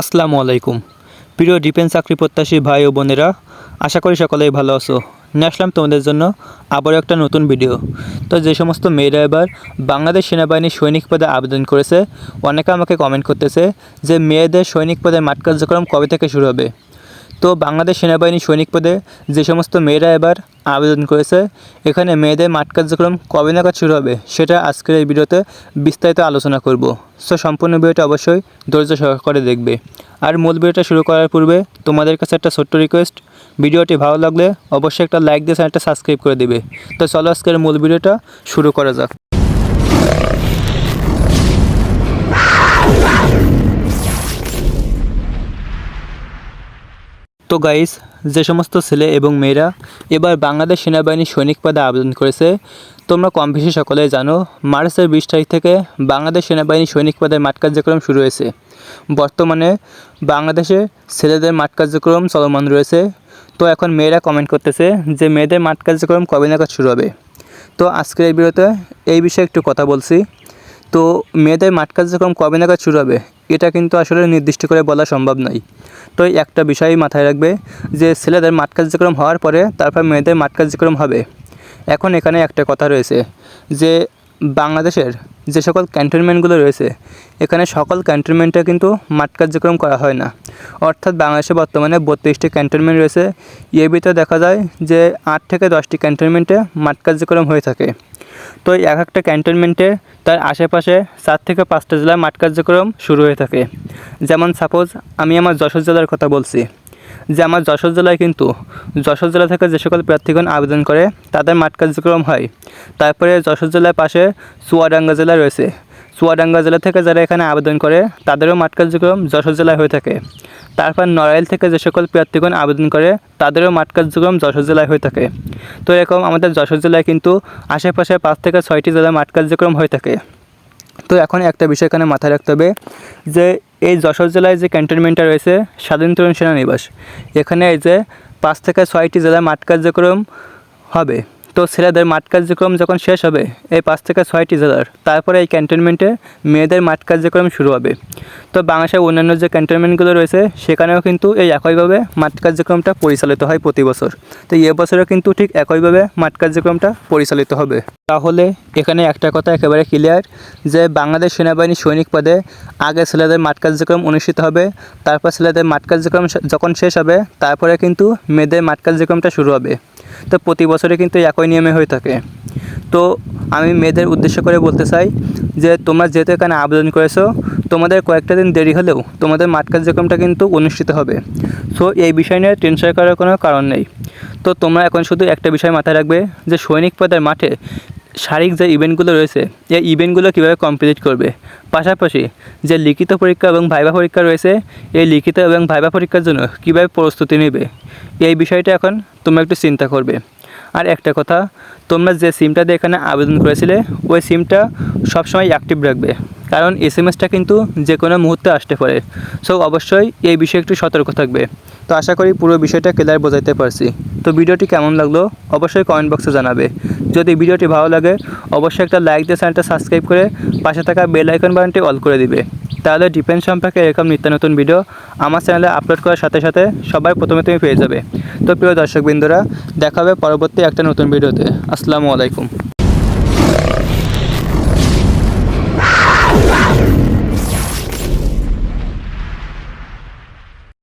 আসসালামু আলাইকুম। প্রিয় ডিফেন্স চাকরি প্রত্যাশী ভাই ও বোনেরা, আশা করি সকলেই ভালো আছো। নিয়ে আসলাম তোমাদের জন্য আবারও একটা নতুন ভিডিও। তো যে সমস্ত মেয়েরা এবার বাংলাদেশ সেনাবাহিনী সৈনিক পদে আবেদন করেছে, অনেকে আমাকে কমেন্ট করতেছে যে মেয়েদের সৈনিক পদে মাঠ কার্যক্রম কবে থেকে শুরু হবে? তো বাংলাদেশ সেনাবাহিনী সৈনিক পদে যে সমস্ত মেয়েরা এবার আবেদন করেছে, এখানে মেয়েদের মাঠ কার্যক্রম কবে নাগাদ শুরু হবে সেটা আজকের এই ভিডিওতে বিস্তারিত আলোচনা করব। সো সম্পূর্ণ ভিডিওটা অবশ্যই ধৈর্য সহকারে দেখবে। আর মূল ভিডিওটা শুরু করার পূর্বে তোমাদের কাছে একটা ছোট্ট রিকোয়েস্ট ভিডিওটি ভালো লাগলে অবশ্যই একটা লাইক দিয়ে চ্যানেলটা সাবস্ক্রাইব করে দেবে। তো চলো আজকের মূল ভিডিওটা শুরু করা যাক। তো গাইস যে সমস্ত ছেলে এবং মেয়েরা এবার বাংলাদেশ সেনাবাহিনীর সৈনিক পদে আবেদন করেছে, তোমরা কম বেশি সকলেই জানো, মার্চের বিশ তারিখ থেকে বাংলাদেশ সেনাবাহিনী সৈনিক পদের মাঠ কার্যক্রম শুরু হয়েছে। বর্তমানে বাংলাদেশে ছেলেদের মাঠ কার্যক্রম চলমান রয়েছে। তো এখন মেয়েরা কমেন্ট করতেছে যে, মেয়েদের মাঠ কার্যক্রম কবে নাগাদ শুরু হবে? তো আজকের এই ভিডিওতে এই বিষয়ে একটু কথা বলছি। তো মেয়েদের মাঠ কার্যক্রম কবে নাগাদ শুরু হবে? এটা কিন্তু আসলে নির্দিষ্ট করে বলা সম্ভব নয়। তো একটা বিষয় মাথায় রাখবে যে ছেলেদের মাঠ কার্যক্রম হওয়ার পরে তারপর মেয়েদের মাঠ কার্যক্রম হবে। এখন এখানে একটা কথা রয়েছে যে বাংলাদেশের যে সকল ক্যান্টনমেন্টগুলো রয়েছে, এখানে সকল ক্যান্টনমেন্টে কিন্তু মাঠ কার্যক্রম করা হয় না। অর্থাৎ বাংলাদেশে বর্তমানে বত্রিশটি ক্যান্টনমেন্ট রয়েছে। ভিতরে দেখা যায় যে আট থেকে দশটি ক্যান্টনমেন্টে মাঠ কার্যক্রম হয়ে থাকে। তো এক একটা ক্যান্টনমেন্টে তার আশেপাশে চার থেকে পাঁচটা জেলায় মাঠ কার্যক্রম শুরু হয়ে থাকে। যেমন সাপোজ আমি আমার যশোর জেলার কথা বলছি। যে আমার যশোর জেলায় কিন্তু যশোর জেলা থেকে যে সকল প্রার্থীগণ আবেদন করে তাদের মাঠ কার্যক্রম হয়। তারপরে যশোর জেলার পাশে চুয়াডাঙ্গা জেলা রয়েছে। চুয়াডাঙ্গা জেলা থেকে যারা এখানে আবেদন করে, তাদেরও মাঠ কার্যক্রম যশোর জেলায় হয়ে থাকে। তারপর নড়াইল থেকে যে সকল প্রার্থীগণ আবেদন করে, তাদেরও মাঠ কার্যক্রম যশোর জেলায় হয়ে থাকে। তো এরকম আমাদের যশোর জেলায় কিন্তু আশেপাশে পাঁচ থেকে ছয়টি জেলায় মাঠ কার্যক্রম হয়ে থাকে। তো এখন একটা বিষয় এখানে মাথায় রাখতে হবে যে, এই যশোর জেলায় যে ক্যান্টনমেন্টটা রয়েছে, স্বাধীন তরুণ সেনানিবাস, এখানে এই যে পাঁচ থেকে ছয়টি জেলায় মাঠ কার্যক্রম হবে। তো ছেলেদের মাঠ কার্যক্রম যখন শেষ হবে, এই পাঁচ থেকে ছয়টি জেলার। তারপরে এই ক্যান্টনমেন্টে মেয়েদের মাঠ কার্যক্রম শুরু হবে। তো বাংলাদেশের অন্যান্য যে ক্যান্টনমেন্টগুলো রয়েছে, সেখানেও কিন্তু এই একইভাবে মাঠ কার্যক্রমটা পরিচালিত হয় প্রতি বছর। তো এবছরও কিন্তু ঠিক একইভাবে মাঠ কার্যক্রমটা পরিচালিত হবে। তাহলে এখানে একটা কথা একেবারে ক্লিয়ার যে বাংলাদেশ সেনাবাহিনী সৈনিক পদে আগে ছেলেদের মাঠ কার্যক্রম অনুষ্ঠিত হবে, তারপর ছেলেদের মাঠ কার্যক্রম যখন শেষ হবে, তারপরে কিন্তু মেয়েদের মাঠ কার্যক্রমটা শুরু হবে। তো প্রতি বছরে কিন্তু একই নিয়মে হয়ে থাকে। তো আমি মেয়েদের উদ্দেশ্য করে বলতে চাই যে, তোমরা যেহেতু এখানে আবেদন করেছ, তোমাদের কয়েকটা দিন দেরি হলেও তোমাদের মাঠ কার্যক্রমটা কিন্তু অনুষ্ঠিত হবে। সো এই বিষয় নিয়ে টেনশন করার কোনো কারণ নেই। তো তোমরা এখন শুধু একটা বিষয় মাথায় রাখবে যে, সৈনিক পদের মাঠে শারীরিক যে ইভেন্টগুলো রয়েছে, এই ইভেন্টগুলো কীভাবে কমপ্লিট করবে? পাশাপাশি যে লিখিত পরীক্ষা এবং ভাইবা পরীক্ষা রয়েছে, এই লিখিত এবং ভাইবা পরীক্ষার জন্য কীভাবে প্রস্তুতি নেবে? এই বিষয়টা এখন তোমরা একটু চিন্তা করবে। আর একটা কথা, তোমরা যে সিমটা দিয়ে এখানে আবেদন করেছিলে, ওই সিমটা সবসময় অ্যাক্টিভ রাখবে। কারণ এস এম এসটা কিন্তু যে কোনো মুহূর্তে আসতে পারে। সো অবশ্যই এই বিষয়ে একটু সতর্ক থাকবে। তো আশা করি পুরো বিষয়টা ক্লিয়ার বোঝাইতে পারছি। তো ভিডিওটি কেমন লাগল, অবশ্যই কমেন্ট বক্সে জানাবে। যদি ভিডিওটি ভালো লাগে, অবশ্যই একটা লাইক দিয়ে চ্যানেলটা সাবস্ক্রাইব করে পাশে থাকা বেল আইকন বাটনটি অল করে দিবে। তাহলে ডিফেন্স সম্পর্কে এরকম নিত্য নতুন ভিডিও আমার চ্যানেলে আপলোড করার সাথে সাথে সবাই প্রথমে তুমি পেয়ে যাবে। তো প্রিয় দর্শকবৃন্দরা দেখাবে পরবর্তী একটা নতুন ভিডিওতে আসসালামু আলাইকুম।